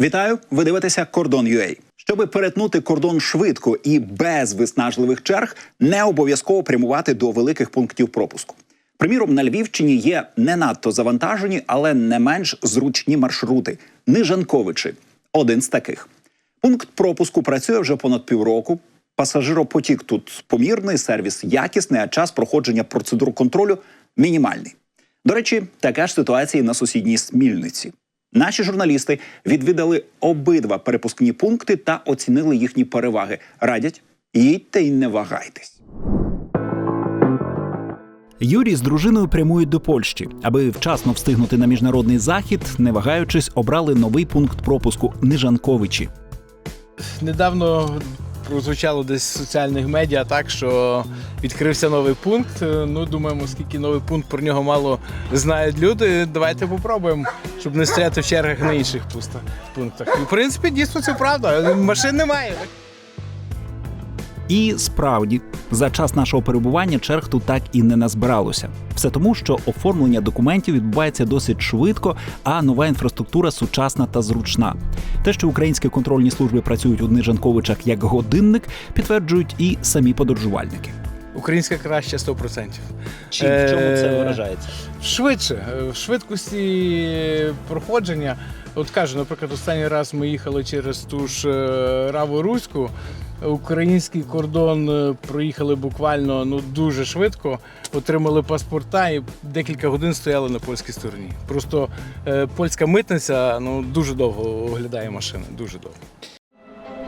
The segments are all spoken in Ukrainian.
Вітаю! Ви дивитеся Кордон UA. Щоби перетнути кордон швидко і без виснажливих черг, не обов'язково прямувати до великих пунктів пропуску. Приміром, на Львівщині є не надто завантажені, але не менш зручні маршрути. Нижанковичі один з таких. Пункт пропуску працює вже понад півроку. Пасажиропотік тут помірний, сервіс якісний, а час проходження процедур контролю мінімальний. До речі, така ж ситуація і на сусідній Смільниці. Наші журналісти відвідали обидва перепускні пункти та оцінили їхні переваги. Радять, їдьте і не вагайтесь. Юрій з дружиною прямують до Польщі, аби вчасно встигнути на міжнародний захід, не вагаючись, обрали новий пункт пропуску Нижанковичі. Недавно прозвучало десь в соціальних медіа так, що відкрився новий пункт. Е, Ну, думаємо, скільки новий пункт про нього мало знають люди. Давайте попробуємо, щоб не стояти в чергах на інших пунктах. І, в принципі, дійсно це правда. Машин немає. І справді, за час нашого перебування черг тут так і не назбиралося. Все тому, що оформлення документів відбувається досить швидко, а нова інфраструктура сучасна та зручна. Те, що українські контрольні служби працюють у Нижанковичах як годинник, підтверджують і самі подорожувальники. Українська краще 100%. Чим в чому це Е, виражається? Швидше, е, в швидкості проходження. От кажу, наприклад, останній раз ми їхали через ту ж е, Раву Руську. Український кордон е, проїхали буквально ну дуже швидко, отримали паспорта і декілька годин стояли на польській стороні. Просто е, польська митниця ну дуже довго оглядає машини. Дуже довго.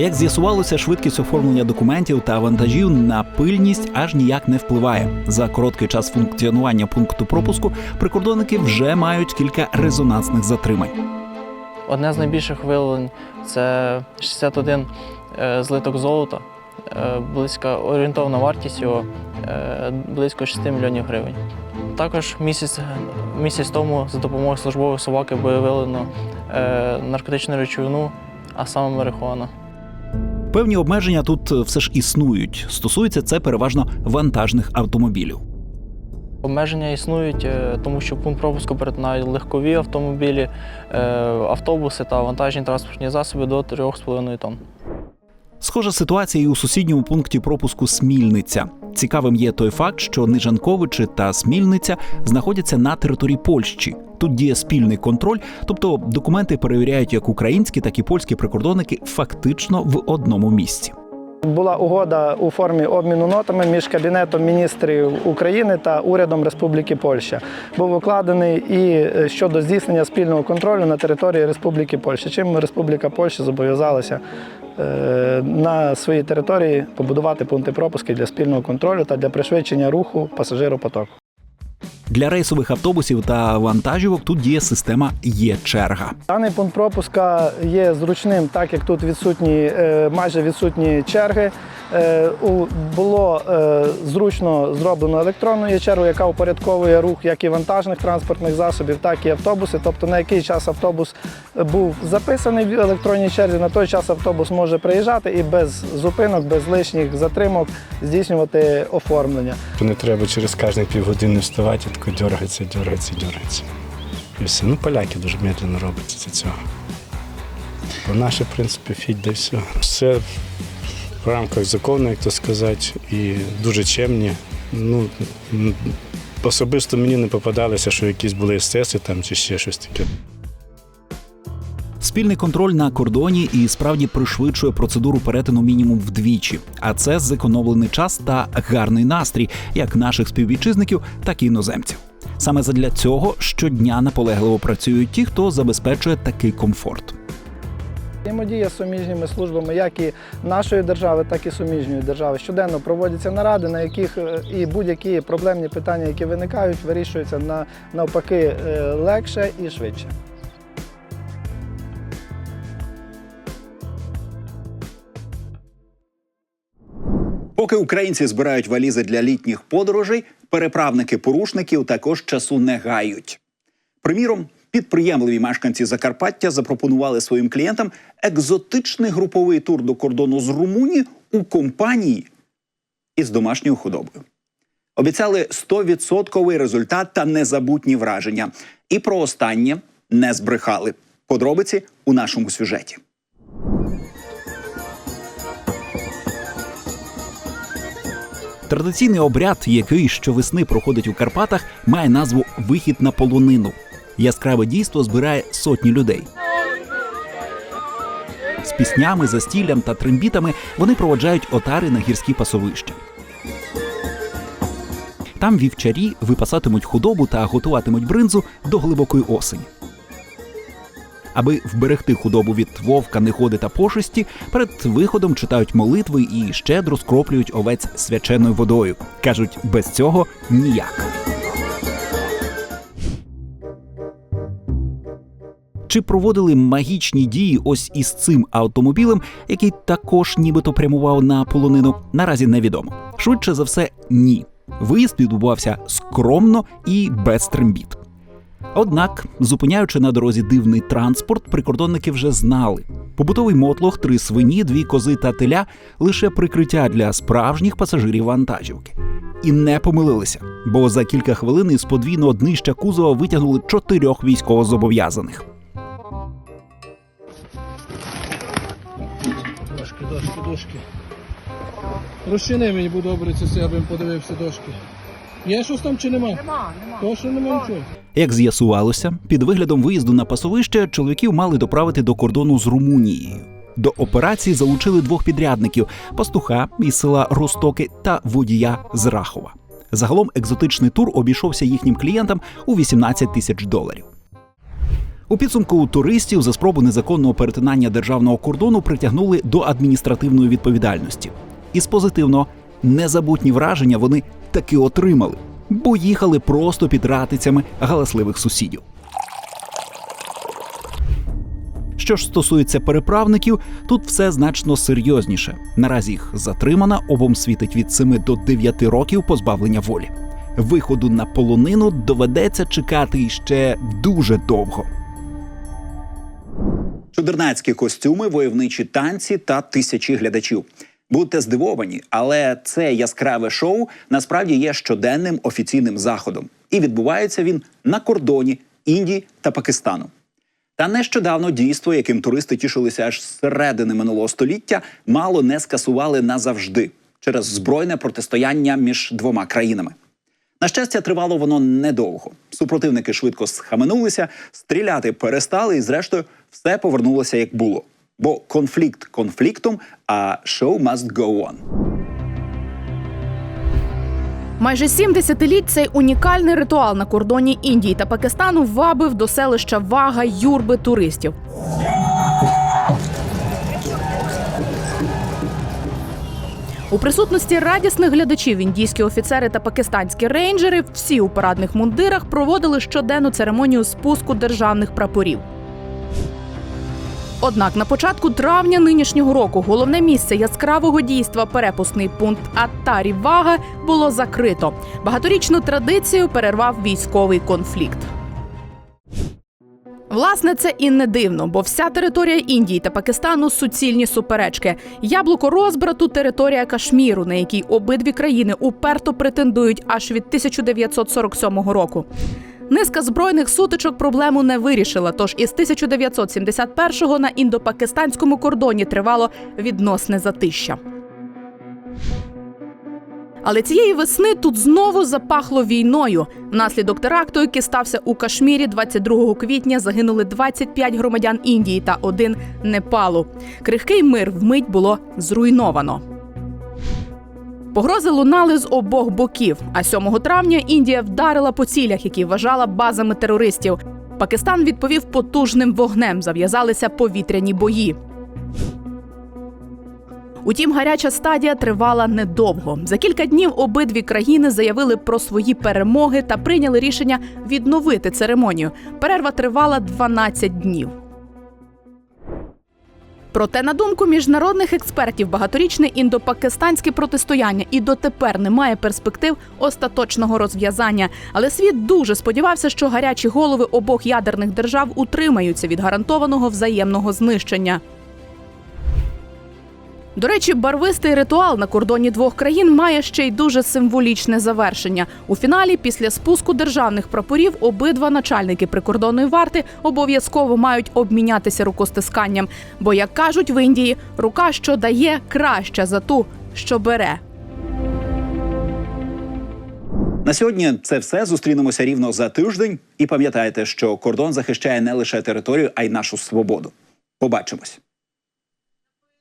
Як з'ясувалося, швидкість оформлення документів та вантажів на пильність аж ніяк не впливає. За короткий час функціонування пункту пропуску прикордонники вже мають кілька резонансних затримань. Одне з найбільших виявлень це 61 е, злиток золота, е, близько орієнтовна вартість його е, близько 6 мільйонів гривень. Також місяць, місяць тому за допомогою службової собаки було виявлено наркотичну речовину, а саме марихуана. Певні обмеження тут е, все ж існують. Стосується це переважно вантажних автомобілів. Обмеження існують, е, тому що пункт пропуску перетинають легкові автомобілі, е, автобуси та вантажні транспортні засоби до 3,5 тонн. Схожа ситуація і у сусідньому пункті пропуску Смільниця. Цікавим є той факт, що Нижанковичі та Смільниця знаходяться на території Польщі. Тут діє спільний контроль, тобто документи перевіряють як українські, так і польські прикордонники фактично в одному місці. Була угода у формі обміну нотами між Кабінетом міністрів України та урядом Республіки Польща. Був укладений і е, щодо здійснення спільного контролю на території Республіки Польща, чим Республіка Польща зобов'язалася е, на своїй території побудувати пункти пропуски для спільного контролю та для пришвидшення руху пасажиропотоку. Для рейсових автобусів та вантажівок тут діє система є черга. Даний пункт пропуска є зручним, так як тут відсутні е, майже відсутні черги. Е, у- Було е, зручно зроблено електронну є чергу, яка упорядковує рух як і вантажних транспортних засобів, так і автобуси. Тобто на який час автобус був записаний в електронній черзі, на той час автобус може приїжджати і без зупинок, без лишніх затримок здійснювати оформлення. Не треба через кожні півгодини вставати, тако дергається, дергається, дергається. І все. Ну, поляки дуже медленно роблять з цього. Бо наше, в принципі, фідь де все. Все в рамках закону, як то сказати, і дуже чемні. Ну, особисто мені не попадалося, що якісь були естеси там чи ще щось таке. Спільний контроль на кордоні і справді пришвидшує процедуру перетину мінімум вдвічі. А це зекономлений час та гарний настрій як наших співвітчизників, так і іноземців. Саме задля цього щодня наполегливо працюють ті, хто забезпечує такий комфорт. Взаємодія з суміжніми службами, як і нашої держави, так і суміжньої держави. Щоденно проводяться наради, на яких е, і будь-які проблемні питання, які виникають, вирішуються на навпаки е, легше і швидше. Поки українці збирають валізи для літніх подорожей, переправники порушників також часу не гають. Приміром, підприємливі мешканці Закарпаття запропонували своїм клієнтам екзотичний груповий тур до кордону з Румунії у компанії із домашньою худобою. Обіцяли 100% результат та незабутні враження. І про останнє не збрехали. Подробиці у нашому сюжеті. Традиційний обряд, який щовесни проходить у Карпатах, має назву Вихід на полонину. Яскраве дійство збирає сотні людей. З піснями, застіллям та трембітами вони проводжають отари на гірські пасовища. Там вівчарі випасатимуть худобу та готуватимуть бринзу до глибокої осені. Аби вберегти худобу від вовка, негоди та пошесті, перед виходом читають молитви і щедро скроплюють овець свяченою водою. кажуть, без цього ніяк. Чи проводили магічні дії ось із цим автомобілем, який також нібито прямував на полонину, наразі невідомо. Швидше за все, ні. Виїзд відбувався скромно і без трембіт. Однак, зупиняючи на дорозі дивний транспорт, прикордонники вже знали. Побутовий мотлох, три свині, дві кози та теля лише прикриття для справжніх пасажирів вантажівки. І не помилилися, бо за кілька хвилин із подвійного днища кузова витягнули чотирьох військовозобов'язаних. Дошки, дошки, дошки. Розчини мені, будь добре, це все, аби подивився дошки. Є щось там чи нема? Нема, нема. То, що нема нічого. Як з'ясувалося, під виглядом виїзду на пасовище чоловіків мали доправити до кордону з Румунією. До операції залучили двох підрядників: пастуха із села Ростоки та водія з Рахова. Загалом екзотичний тур обійшовся їхнім клієнтам у 18 тисяч доларів. У підсумку туристів за спробу незаконного перетинання державного кордону притягнули до адміністративної відповідальності. Із позитивного незабутні враження вони таки отримали, бо їхали просто під ратицями галасливих сусідів. Що ж стосується переправників, тут все значно серйозніше. Наразі їх затримана, обом світить від 7 до 9 років позбавлення волі. Виходу на полонину доведеться чекати іще дуже довго. Чудернацькі костюми, войовничі танці та тисячі глядачів. Будьте здивовані, але це яскраве шоу насправді є щоденним офіційним заходом, і відбувається він на кордоні Індії та Пакистану. Та нещодавно дійство, яким туристи тішилися аж з середини минулого століття, мало не скасували назавжди через збройне протистояння між двома країнами. На щастя, тривало воно недовго. Супротивники швидко схаменулися, стріляти перестали, і зрештою все повернулося як було. Бо конфлікт конфліктом, а show must go on. Майже сім десятиліть цей унікальний ритуал на кордоні Індії та Пакистану вабив до селища Вага юрби туристів. У присутності радісних глядачів індійські офіцери та пакистанські рейнджери всі у парадних мундирах проводили щоденну церемонію спуску державних прапорів. Однак на початку травня нинішнього року головне місце яскравого дійства перепускний пункт Аттарі Вага було закрито. Багаторічну традицію перервав військовий конфлікт. Власне, це і не дивно, бо вся територія Індії та Пакистану суцільні суперечки. Яблуко розбрату територія Кашміру, на якій обидві країни уперто претендують аж від 1947 року. Низка збройних сутичок проблему не вирішила. Тож із 1971-го на індопакистанському кордоні тривало відносне затища. Але цієї весни тут знову запахло війною. Внаслідок теракту, який стався у Кашмірі 22 квітня, загинули 25 громадян Індії та один Непалу. Крихкий мир вмить було зруйновано. Погрози лунали з обох боків. А 7 травня Індія вдарила по цілях, які вважала базами терористів. Пакистан відповів потужним вогнем. Зав'язалися повітряні бої. Утім, гаряча стадія тривала недовго. За кілька днів обидві країни заявили про свої перемоги та прийняли рішення відновити церемонію. Перерва тривала 12 днів. Проте, на думку міжнародних експертів, багаторічне індопакистанське протистояння і дотепер не має перспектив остаточного розв'язання. Але світ дуже сподівався, що гарячі голови обох ядерних держав утримаються від гарантованого взаємного знищення. До речі, барвистий ритуал на кордоні двох країн має ще й дуже символічне завершення. У фіналі, після спуску державних прапорів, обидва начальники прикордонної варти обов'язково мають обмінятися рукостисканням. Бо, як кажуть в Індії, рука, що дає, краща за ту, що бере. На сьогодні це все. Зустрінемося рівно за тиждень. І пам'ятайте, що кордон захищає не лише територію, а й нашу свободу. Побачимось.